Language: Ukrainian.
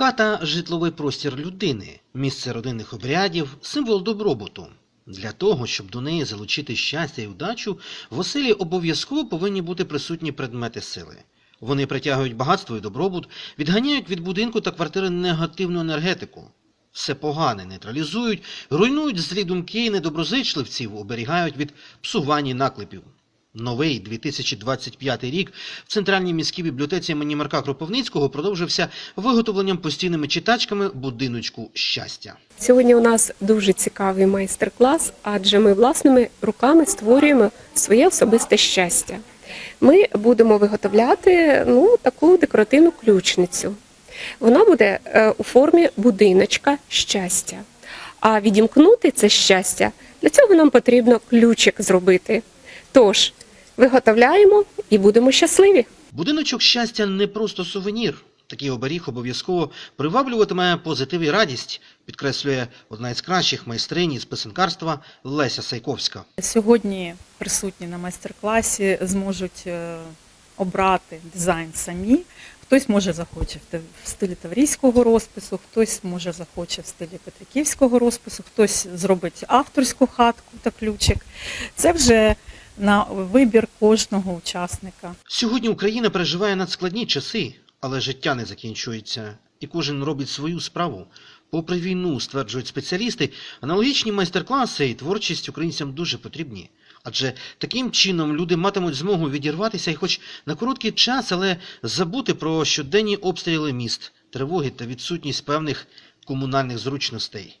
Хата житловий простір людини, місце родинних обрядів, символ добробуту. Для того, щоб до неї залучити щастя і удачу, в оселі обов'язково повинні бути присутні предмети сили. Вони притягують багатство і добробут, відганяють від будинку та квартири негативну енергетику. Все погане нейтралізують, руйнують злі думки і недоброзичливців, оберігають від псування і наклепів. Новий 2025 рік в Центральній міській бібліотеці імені Марка Кропивницького продовжився виготовленням постійними читачками будиночку щастя. Сьогодні у нас дуже цікавий майстер-клас, адже ми власними руками створюємо своє особисте щастя. Ми будемо виготовляти ну, таку декоративну ключницю. Вона буде е, у формі будиночка щастя. А відімкнути це щастя для цього нам потрібно ключик зробити. Тож виготовляємо і будемо щасливі. Будиночок щастя не просто сувенір. Такий оберіг обов'язково приваблюватиме позитив і радість, підкреслює одна із кращих майстринь із писанкарства Леся Сайковська. Сьогодні присутні на майстер-класі зможуть е, обрати дизайн самі. Хтось може захоче в в стилі таврійського розпису, хтось може захоче в стилі петриківського розпису, хтось зробить авторську хатку та ключик. Це вже на вибір кожного учасника. Сьогодні Україна переживає надскладні часи, але життя не закінчується, і кожен робить свою справу. Попри війну, стверджують спеціалісти, аналогічні майстер-класи і творчість українцям дуже потрібні. Адже таким чином люди матимуть змогу відірватися і хоч на короткий час, але забути про щоденні обстріли міст, тривоги та відсутність певних комунальних зручностей.